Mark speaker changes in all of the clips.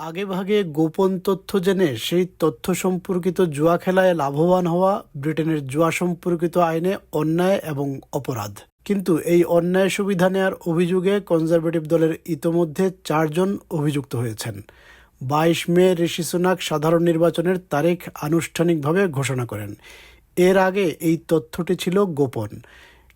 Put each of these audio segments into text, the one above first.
Speaker 1: আগেভাগে গোপন তথ্য জেনে সেই তথ্য সম্পর্কিত জুয়া খেলায় লাভবান হওয়া ব্রিটেনের জুয়া সম্পর্কিত আইনে অন্যায় এবং অপরাধ। কিন্তু এই অন্যায় সুবিধা নেয়ার অভিযোগে কনজারভেটিভ দলের ইতোমধ্যে চারজন অভিযুক্ত হয়েছেন। বাইশ মে ঋষি সুনাক সাধারণ নির্বাচনের তারিখ আনুষ্ঠানিকভাবে ঘোষণা করেন। এর আগে এই তথ্যটি ছিল গোপন।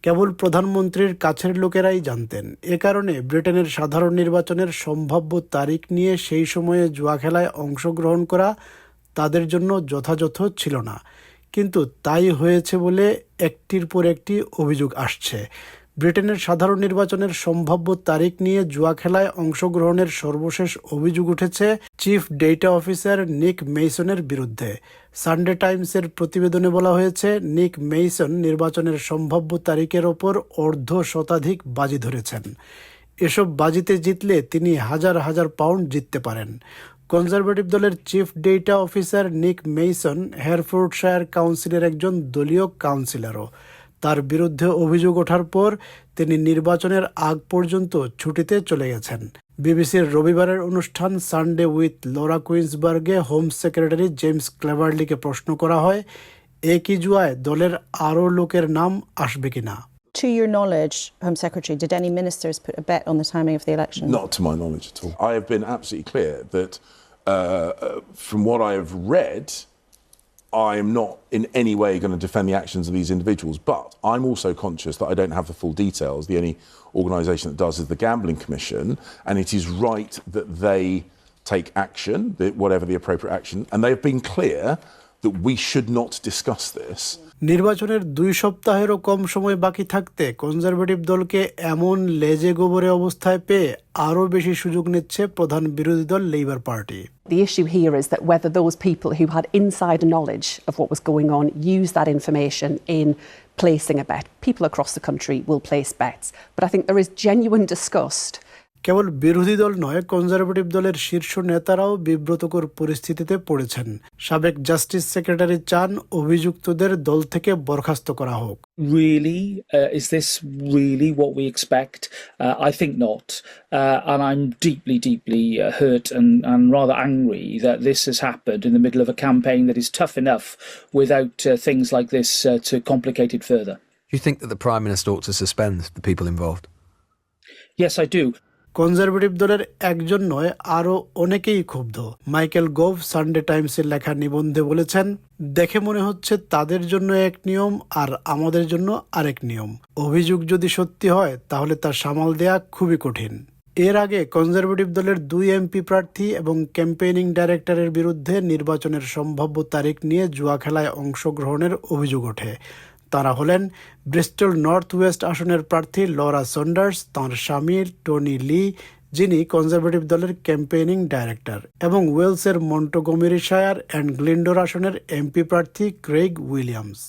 Speaker 1: কেবল প্রধানমন্ত্রীর কাছের লোকেরাই জানতেন। এ কারণে ব্রিটেনের সাধারণ নির্বাচনের সম্ভাব্য তারিখ নিয়ে সেই সময়ে জুয়া খেলায় অংশগ্রহণ করা তাদের জন্য যথাযথ ছিল না। কিন্তু তাই হয়েছে বলে একটির পর একটি অভিযোগ আসছে। ব্রিটেনের সাধারণ নির্বাচনের সম্ভাব্য তারিখ নিয়ে জুয়া খেলায় অংশগ্রহণের সর্বশেষ অভিযোগ উঠেছে চিফ ডেটা অফিসার নিক মেইসনের বিরুদ্ধে। সানডে টাইমসের প্রতিবেদনে বলা হয়েছে, নিক মেইসন নির্বাচনের সম্ভাব্য তারিখের ওপর অর্ধ শতাধিক বাজি ধরেছেন। এসব বাজিতে জিতলে তিনি হাজার হাজার পাউন্ড জিততে পারেন। কনজারভেটিভ দলের chief data officer Nick Mason Herefordshire কাউন্সিলের একজন দলীয় কাউন্সিলরও। তার বিরুদ্ধে অভিযোগ ওঠার পর তিনি নির্বাচনের আগ পর্যন্ত ছুটিতে চলে গেছেন বিবিসির রবিবারের অনুষ্ঠান সানডে উইথ লোরা কুইন্সবার্গে হোম সেক্রেটারি জেমস ক্লেভারলিকে প্রশ্ন করা হয় একই জুয়ায় দলের আরও লোকের নাম আসবে কিনা
Speaker 2: To your knowledge, Home Secretary, did any ministers put a bet on the timing of the election?
Speaker 3: Not to my knowledge at all. I have been absolutely clear that uh, uh, from what I have read, I am not in any way going to defend the actions of these individuals, but I'm also conscious that I don't have the full details. The only organisation that does is the Gambling Commission, and it is right that they take action, whatever the appropriate action, and they have been clear that we should not discuss this.
Speaker 1: নির্বাচনের দুই সপ্তাহেরও কম সময় বাকি থাকতে conservative দলকে এমন লেজে গোবরে অবস্থায় পেয়ে আরও বেশি সুযোগ নিচ্ছে প্রধান বিরোধী দল Labour Party
Speaker 4: The issue here is that whether those people who had insider knowledge of what was going on use that information in placing a bet. People across the country will place bets. But I think there is genuine disgust
Speaker 1: কেবল বিরোধী দল নয় conservative দলের শীর্ষ নেতারাও বিব্রতকর পরিস্থিতিতে পড়েছেন সাবেক জাস্টিস সেক্রেটারি চান অভিযুক্তদের দল থেকে বরখাস্ত করা হোক
Speaker 5: really? Uh, is this really what we expect? Uh, I think not. Uh, and I'm deeply, deeply uh, hurt and, and rather angry that this has happened in the middle of a campaign that is tough enough without uh, things like this uh, to complicate it further.
Speaker 6: Do you think that the Prime Minister ought to suspend the people involved?
Speaker 5: Yes, I do.
Speaker 1: Conservative দলের একজন নয়, আরও অনেকেই ক্ষুব্ধ। Michael gov Sunday টাইমসের লেখা নিবন্ধে বলেছেন, দেখে মনে হচ্ছে তাদের জন্য এক নিয়ম আর আমাদের জন্য আরেক নিয়ম। অভিযোগ যদি সত্যি হয়, তাহলে তা সামাল দেয়া খুবই কঠিন। এর আগে কনজারভেটিভ দলের দুই এমপি প্রার্থী এবং ক্যাম্পেইনিং ডাইরেক্টরের বিরুদ্ধে নির্বাচনের সম্ভাব্য তারিখ নিয়ে জুয়া খেলায় অংশগ্রহণের অভিযোগ ওঠে। তারা হলেন ব্রিস্টল নর্থ ওয়েস্ট আসনের প্রার্থী লরা সন্ডার্স, তাঁর স্বামী টনি লি, যিনি কনজারভেটিভ দলের ক্যাম্পেইনিং ডাইরেক্টর, এবং ওয়েলসের মন্টোগমেরিশায়ার অ্যান্ড গ্লিন্ডোর আসনের এমপি প্রার্থী ক্রেগ উইলিয়ামস।